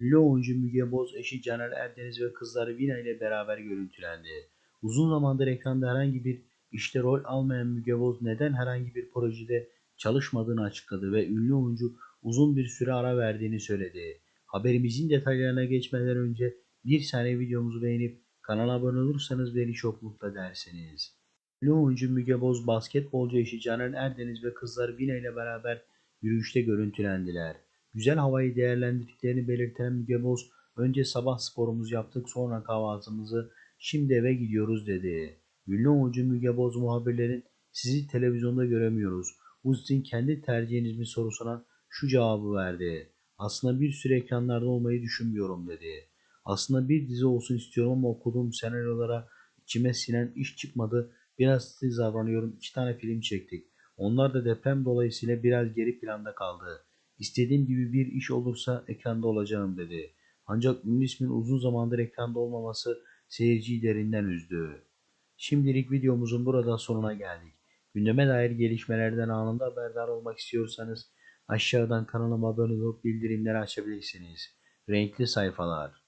Ünlü oyuncu Müge Boz eşi Caner Erdeniz ve kızları Vina ile beraber görüntülendi. Uzun zamandır ekranda herhangi bir işte rol almayan Müge Boz neden herhangi bir projede çalışmadığını açıkladı ve ünlü oyuncu uzun bir süre ara verdiğini söyledi. Haberimizin detaylarına geçmeden önce bir saniye videomuzu beğenip kanala abone olursanız beni çok mutlu edersiniz. Ünlü oyuncu Müge Boz basketbolcu eşi Caner Erdeniz ve kızları Vina ile beraber yürüyüşte görüntülendiler. Güzel havayı değerlendirdiklerini belirten Müge Boz, önce sabah sporumuzu yaptık sonra kahvaltımızı, şimdi eve gidiyoruz dedi. Ünlü oyuncu Müge Boz muhabirlerin sizi televizyonda göremiyoruz. Bu sizin kendi tercihiniz mi sorusuna şu cevabı verdi. Aslında bir süre ekranlarda olmayı düşünmüyorum dedi. Aslında bir dizi olsun istiyorum ama okuduğum senaryolara içime sinen iş çıkmadı. Biraz titiz davranıyorum. İki tane film çektik. Onlar da deprem dolayısıyla biraz geri planda kaldı. İstediğim gibi bir iş olursa ekranda olacağım dedi. Ancak ünlü ismin uzun zamandır ekranda olmaması seyirciyi derinden üzdü. Şimdilik videomuzun burada sonuna geldik. Gündeme dair gelişmelerden anında haberdar olmak istiyorsanız aşağıdan kanalıma abone olup bildirimleri açabilirsiniz. Renkli sayfalar.